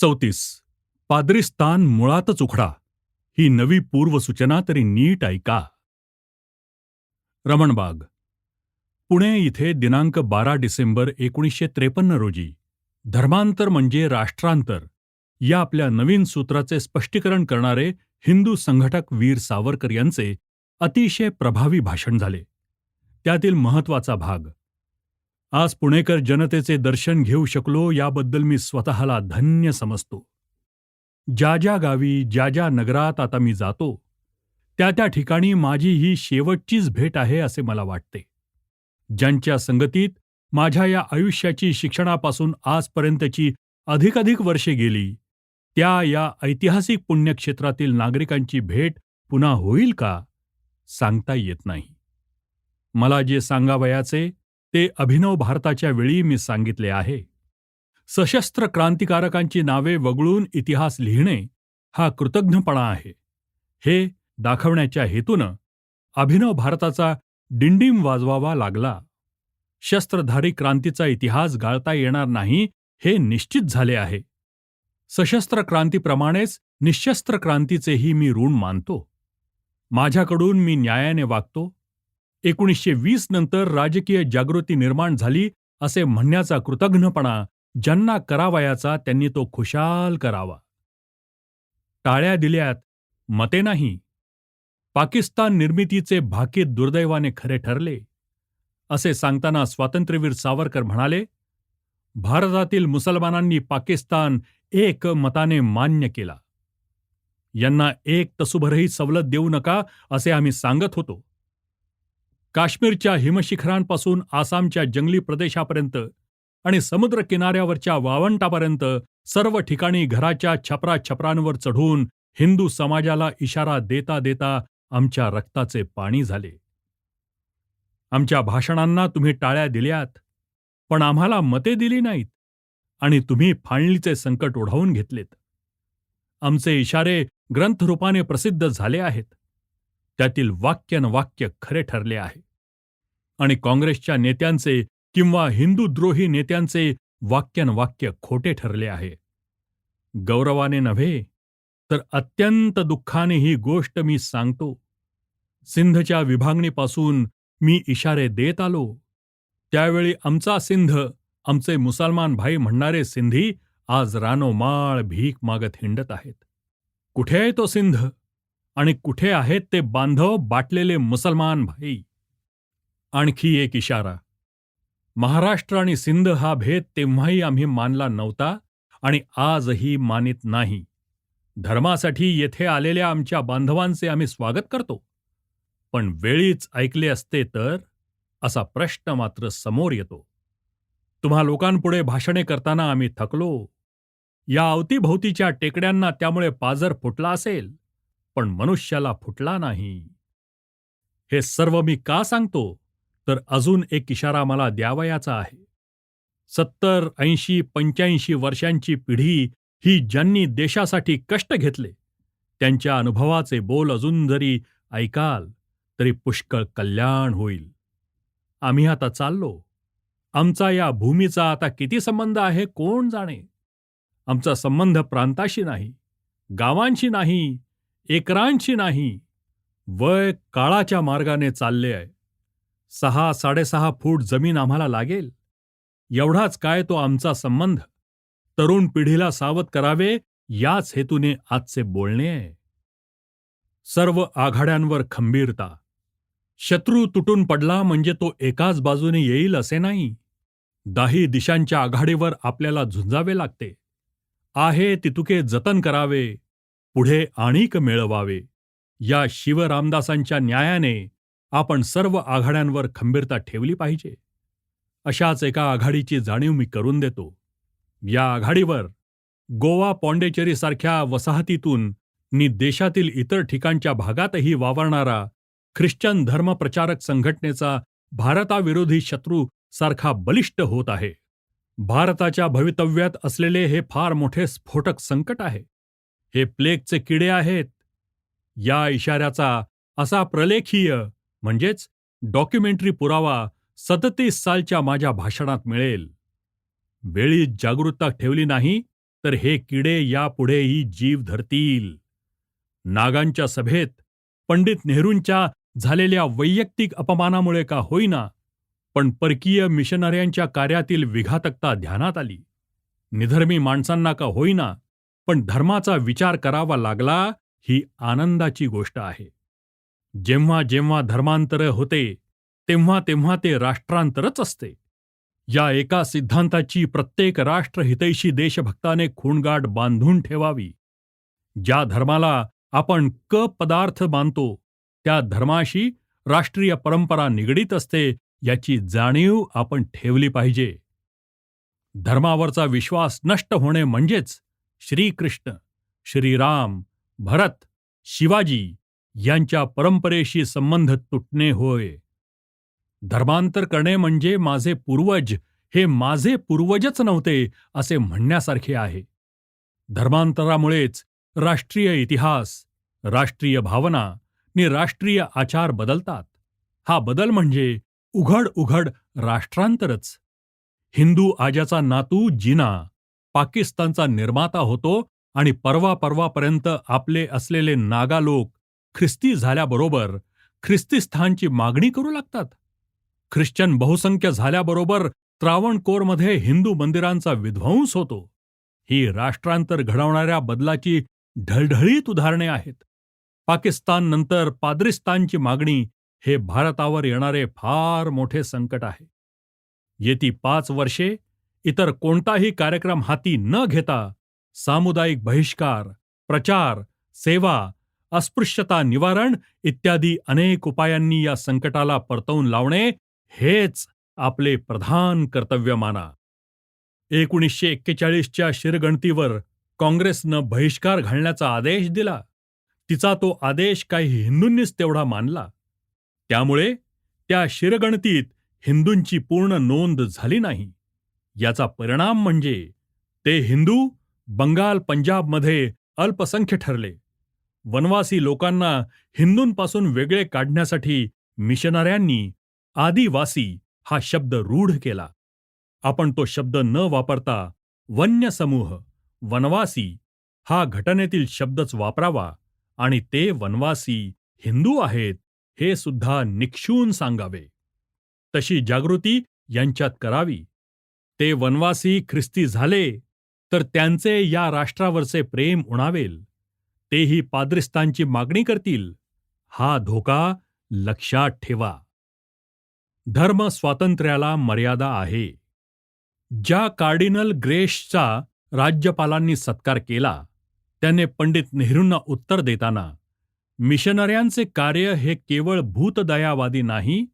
चौतीस. पाद्रिस्तान मुळातच उखडा ही नवी पूर्वसूचना तरी नीट ऐका. रमणबाग पुणे इथे दिनांक बारा डिसेंबर एकोणीसशे त्रेपन्न रोजी. धर्मांतर म्हणजे राष्ट्रांतर. या आपल्या नवीन सूत्राचे स्पष्टीकरण करणारे हिंदू संघटक वीर सावरकर यांचे अतिशय प्रभावी भाषण झाले. त्यातील महत्त्वाचा भाग. आज पुणेकर जनतेचे दर्शन घेऊ शकलो याबद्दल मी स्वतःला धन्य समजतो. ज्या ज्या गावी ज्या ज्या नगरात आता मी जातो त्या त्या ठिकाणी माझी ही शेवटचीच भेट आहे असे मला वाटते. ज्यांच्या संगतीत माझ्या या आयुष्याची शिक्षणापासून आजपर्यंतची अधिकाधिक वर्षे गेली त्या या ऐतिहासिक पुण्यक्षेत्रातील नागरिकांची भेट पुन्हा होईल का? सांगता येत नाही. मला जे सांगावयाचे ते अभिनव भारताच्या वेळी मी सांगितले आहे. सशस्त्र क्रांतिकारकांची नावे वगळून इतिहास लिहिणे हा कृतज्ञपणा आहे. हे दाखवण्याच्या हेतूनं अभिनव भारताचा डिंडीम वाजवावा लागला. शस्त्रधारी क्रांतीचा इतिहास गाळता येणार नाही हे निश्चित झाले आहे. सशस्त्र क्रांतीप्रमाणेच निशस्त्र क्रांतीचेही मी ऋण मानतो. माझ्याकडून मी न्यायाने वागतो. एकोणीसशे वीस नंतर राजकीय जागृती निर्माण झाली असे म्हणण्याचा कृतघ्नपणा ज्यांना करावयाचा त्यांनी तो खुशाल करावा. टाळ्या दिल्यात मते नाही. पाकिस्तान निर्मितीचे भाकीत दुर्दैवाने खरे ठरले. असे सांगताना स्वातंत्र्यवीर सावरकर म्हणाले भारतातील मुसलमानांनी पाकिस्तान एक मताने मान्य केला. यांना एक तसुभरही सवलत देऊ नका असे आम्ही सांगत होतो. काश्मीरच्या हिमशिखरांपासून आसामच्या जंगली प्रदेशापर्यंत आणि समुद्र किनाऱ्यावरच्या वावंटापर्यंत सर्व ठिकाणी घराच्या छपरा छपरांवर चढून हिंदू समाजाला इशारा देता देता आमच्या रक्ताचे पाणी झाले. आमच्या भाषणांना तुम्ही टाळ्या दिल्यात पण आम्हाला मते दिली नाहीत आणि तुम्ही फाळणीचे संकट ओढावून घेतलेत. आमचे इशारे ग्रंथरूपाने प्रसिद्ध झाले आहेत. त्यातील वाक्य खरे ठरले आहे. आणि काँग्रेसच्या नेत्यांचे किंवा हिंदूद्रोही नेत्यांचे वाक्यनवाक्य खोटे ठरले आहे. गौरवाने नव्हे तर अत्यंत दुःखाने ही गोष्ट मी सांगतो. सिंधच्या विभागणीपासून मी इशारे देत आलो. त्यावेळी आमचा सिंध आमचे मुसलमान भाई म्हणणारे सिंधी आज रानोमाळ भीक मागत हिंडत आहेत. कुठे आहे तो सिंध? आणि कुठे आहेत ते बांधव बाटलेले मुसलमान भाई? आणखी एक इशारा. महाराष्ट्र आणि सिंध हा भेद तेव्हाही आम्ही मानला नव्हता आणि आजही मानित नाही. धर्मासाठी येथे आलेल्या आमच्या बांधवांचे आम्ही स्वागत करतो. पण वेळीच ऐकले असते तर असा प्रश्न मात्र समोर येतो. तुम्हा लोकांपुढे भाषणे करताना आम्ही थकलो. या अवतीभोवतीच्या टेकड्यांना त्यामुळे पाजर फुटला असेल पण मनुष्याला फुटला नाही. हे सर्व मी का सांगतो? तर अजून एक इशारा मला द्यावयाचा आहे. सत्तर ऐंशी पंच्याऐंशी वर्षांची पिढी ही ज्यांनी देशासाठी कष्ट घेतले त्यांच्या अनुभवाचे बोल अजून जरी ऐकाल तरी पुष्कळ कल्याण होईल. आम्ही आता चाललो. आमचा या भूमीचा आता किती संबंध आहे कोण जाणे? आमचा संबंध प्रांताशी नाही गावांशी नाही एकरांशी नाही वय काळाच्या मार्गाने चालले आहे. सहा साडेसहा फूट जमीन आम्हाला लागेल. एवढाच काय तो आमचा संबंध? तरुण पिढीला सावध करावे याच हेतूने आजचे बोलणे. आहे सर्व आघाड्यांवर खंबीरता. शत्रू तुटून पडला म्हणजे तो एकाच बाजूने येईल असे नाही. दाही दिशांच्या आघाडीवर आपल्याला झुंजावे लागते. आहे तितुके जतन करावे पुढे आणीक मिळवावे. या शिवरामदासांच्या न्यायाने आपण सर्व आघाड्यांवर खंबीरता ठेवली पाहिजे. अशाच एका आघाडीची जाणीव मी करून देतो. या आघाडीवर गोवा पॉंडेचेरीसारख्या वसाहतीतून नि देशातील इतर ठिकाणच्या भागातही वावरणारा ख्रिश्चन धर्मप्रचारक संघटनेचा भारताविरोधी शत्रू सारखा बलिष्ठ होत आहे. भारताच्या भवितव्यात असलेले हे फार मोठे स्फोटक संकट आहे. हे प्लेगचे किडे आहेत. या इशाऱ्याचा असा प्रलेखीय म्हणजेच डॉक्युमेंटरी पुरावा सदतीस सालच्या माझ्या भाषणात मिळेल. वेळी जागरूकता ठेवली नाही तर हे किडे यापुढेही जीव धरतील. नागांच्या सभेत पंडित नेहरूंच्या झालेल्या वैयक्तिक अपमानामुळे का होईना पण परकीय मिशनऱ्यांच्या कार्यातील विघातकता ध्यानात आली. निधर्मी माणसांना का होईना पण धर्माचा विचार करावा लागला ही आनंदाची गोष्ट आहे. जेव्हा जेव्हा धर्मांतर होते तेव्हा तेव्हा ते राष्ट्रांतरच असते. या एका सिद्धांताची प्रत्येक राष्ट्रहितैषी देशभक्ताने खूणगाठ बांधून ठेवावी. ज्या धर्माला आपण क पदार्थ मानतो त्या धर्माशी राष्ट्रीय परंपरा निगडीत असते याची जाणीव आपण ठेवली पाहिजे. धर्मावरचा विश्वास नष्ट होणे म्हणजेच श्रीकृष्ण श्रीराम भरत शिवाजी यांच्या परंपरेशी संबंध तुटणे होय. धर्मांतर करणे म्हणजे माझे पूर्वज हे माझे पूर्वजच नव्हते असे म्हणण्यासारखे आहे. धर्मांतरामुळेच राष्ट्रीय इतिहास राष्ट्रीय भावना नि राष्ट्रीय आचार बदलतात. हा बदल म्हणजे उघड उघड राष्ट्रांतरच. हिंदू आजाचा नातू जिना पाकिस्तानचा निर्माता होतो आणि परवा परवापर्यंत आपले असलेले नागा लोक ख्रिस्ती झाल्याबरोबर ख्रिस्तीस्थानची मागणी करू लागतात. ख्रिश्चन बहुसंख्य झाल्याबरोबर त्रावणकोरमध्ये हिंदू मंदिरांचा विध्वंस होतो. ही राष्ट्रांतर घडवणाऱ्या बदलाची ढळढळीत उदाहरणे आहेत. पाकिस्तान नंतर पाद्रिस्तानची मागणी हे भारतावर येणारे फार मोठे संकट आहे. येती पाच वर्षे इतर कोणताही कार्यक्रम हाती न घेता सामुदायिक बहिष्कार प्रचार सेवा अस्पृश्यता निवारण इत्यादी अनेक उपायांनी या संकटाला परतवून लावणे हेच आपले प्रधान कर्तव्य माना एकोणीसशे एक्केचाळीसच्या शिरगणतीवर काँग्रेसनं बहिष्कार घालण्याचा आदेश दिला. तिचा तो आदेश काही हिंदूंनीच तेवढा मानला. त्यामुळे त्या शिरगणतीत हिंदूंची पूर्ण नोंद झाली नाही. याचा परिणाम म्हणजे ते हिंदू बंगाल पंजाबमध्ये अल्पसंख्य ठरले. वनवासी लोकांना हिंदूंपासून वेगळे काढण्यासाठी मिशनऱ्यांनी आदिवासी हा शब्द रूढ केला. आपण तो शब्द न वापरता वन्य समूह वनवासी हा घटनेतील शब्दच वापरावा आणि ते वनवासी हिंदू आहेत हे सुद्धा निक्षून सांगावे. तशी जागृती यांच्यात करावी. ते वनवासी ख्रिस्ती झाले तर त्यांचे या राष्ट्रावरचे प्रेम उणावेल. तेही पाद्रिस्तानची मागणी करतील. हा धोका लक्षात ठेवा. धर्म स्वातंत्र्याला मर्यादा आहे. ज्या कार्डिनल ग्रेशचा राज्यपालांनी सत्कार केला त्याने पंडित नेहरूंना उत्तर देताना मिशनऱ्यांचे कार्य हे केवळ भूतदयावादी नाही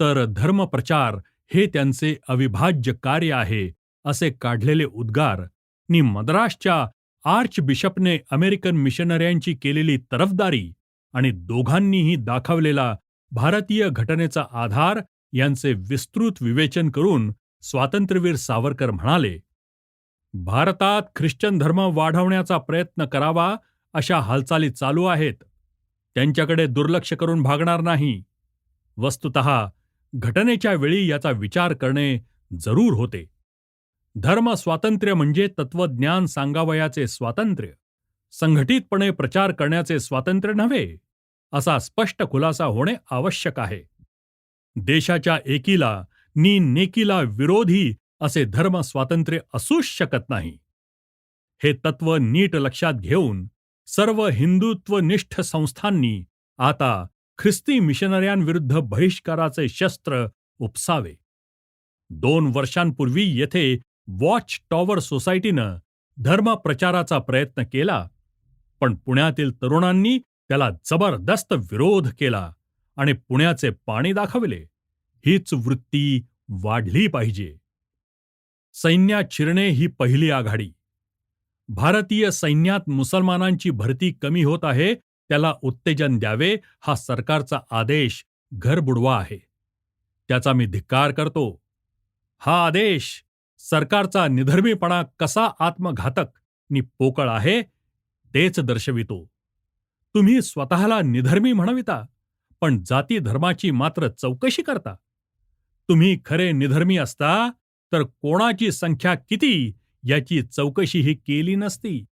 तर धर्मप्रचार हे त्यांचे अविभाज्य कार्य आहे असे काढलेले उद्गार नि मद्रासच्या आर्च बिशपने अमेरिकन मिशनऱ्यांची केलेली तरफदारी आणि दोघांनीही दाखवलेला भारतीय घटनेचा आधार यांचे विस्तृत विवेचन करून स्वातंत्र्यवीर सावरकर म्हणाले भारतात ख्रिश्चन धर्म वाढवण्याचा प्रयत्न करावा अशा हालचाली चालू आहेत. त्यांच्याकडे दुर्लक्ष करून भागणार नाही. वस्तुत घटनेच्या वेळी याचा विचार करणे जरूर होते. धर्म स्वातंत्र्य म्हणजे तत्वज्ञान सांगावयाचे स्वातंत्र्य संघटितपणे प्रचार करण्याचे स्वातंत्र्य नव्हे असा स्पष्ट खुलासा होणे आवश्यक आहे. देशाच्या एकीला नी नेकीला विरोधी असे धर्म स्वातंत्र्य असूच शकत नाही. हे तत्व नीट लक्षात घेऊन सर्व हिंदुत्वनिष्ठ संस्थांनी आता ख्रिस्ती मिशनऱ्यांविरुद्ध बहिष्काराचे शस्त्र उपसावे. दोन वर्षांपूर्वी येथे वॉच टॉवर सोसायटीनं धर्मप्रचाराचा प्रयत्न केला पण पुण्यातील तरुणांनी त्याला जबरदस्त विरोध केला आणि पुण्याचे पाणी दाखवले. हीच वृत्ती वाढली पाहिजे. सैन्यात शिरणे ही पहिली आघाडी. भारतीय सैन्यात मुसलमानांची भरती कमी होत आहे त्याला उत्तेजन द्यावे हा सरकारचा आदेश घरबुडवा आहे. त्याचा मी धिक्कार करतो. हा आदेश सरकारचा निधर्मीपणा कसा आत्मघातक नि पोकळ आहे तेच दर्शवितो. तुम्ही स्वतःला निधर्मी म्हणविता पण जाती धर्माची मात्र चौकशी करता. तुम्ही खरे निधर्मी असता तर कोणाची संख्या किती याची चौकशीही केली नसती.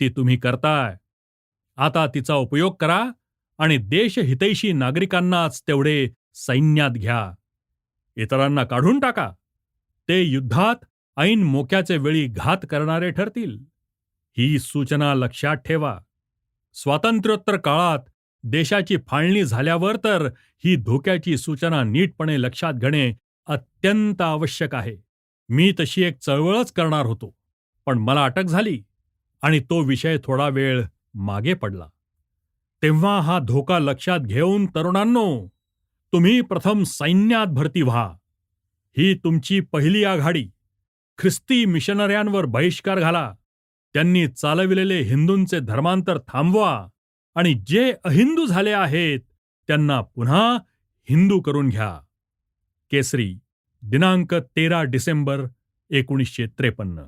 ती तुम्ही करताय. आता तिचा उपयोग करा आणि देशहितैषी नागरिकांनाच तेवढे सैन्यात घ्या. इतरांना काढून टाका. ते युद्धात ऐन मोक्याचे वेळी घात करणारे ठरतील. ही सूचना लक्षात ठेवा. स्वातंत्र्योत्तर काळात देशाची फाळणी झाल्यावर तर ही धोक्याची सूचना नीटपणे लक्षात घेणे अत्यंत आवश्यक आहे. मी तशी एक चळवळच करणार होतो पण मला अटक झाली आणि तो विषय थोडा वेळ मागे पडला. तेव्हा हा धोका लक्षात घेऊन तरुणांनो तुम्ही प्रथम सैन्यात भरती व्हा. ही तुमची पहिली आघाडी. ख्रिस्ती मिशनऱ्यांवर बहिष्कार घाला. त्यांनी चालविलेले हिंदूंचे धर्मांतर थांबवा आणि जे अहिंदू झाले आहेत त्यांना पुन्हा हिंदू करून घ्या. केसरी दिनांक तेरा डिसेंबर एकोणीसशे त्रेपन्न.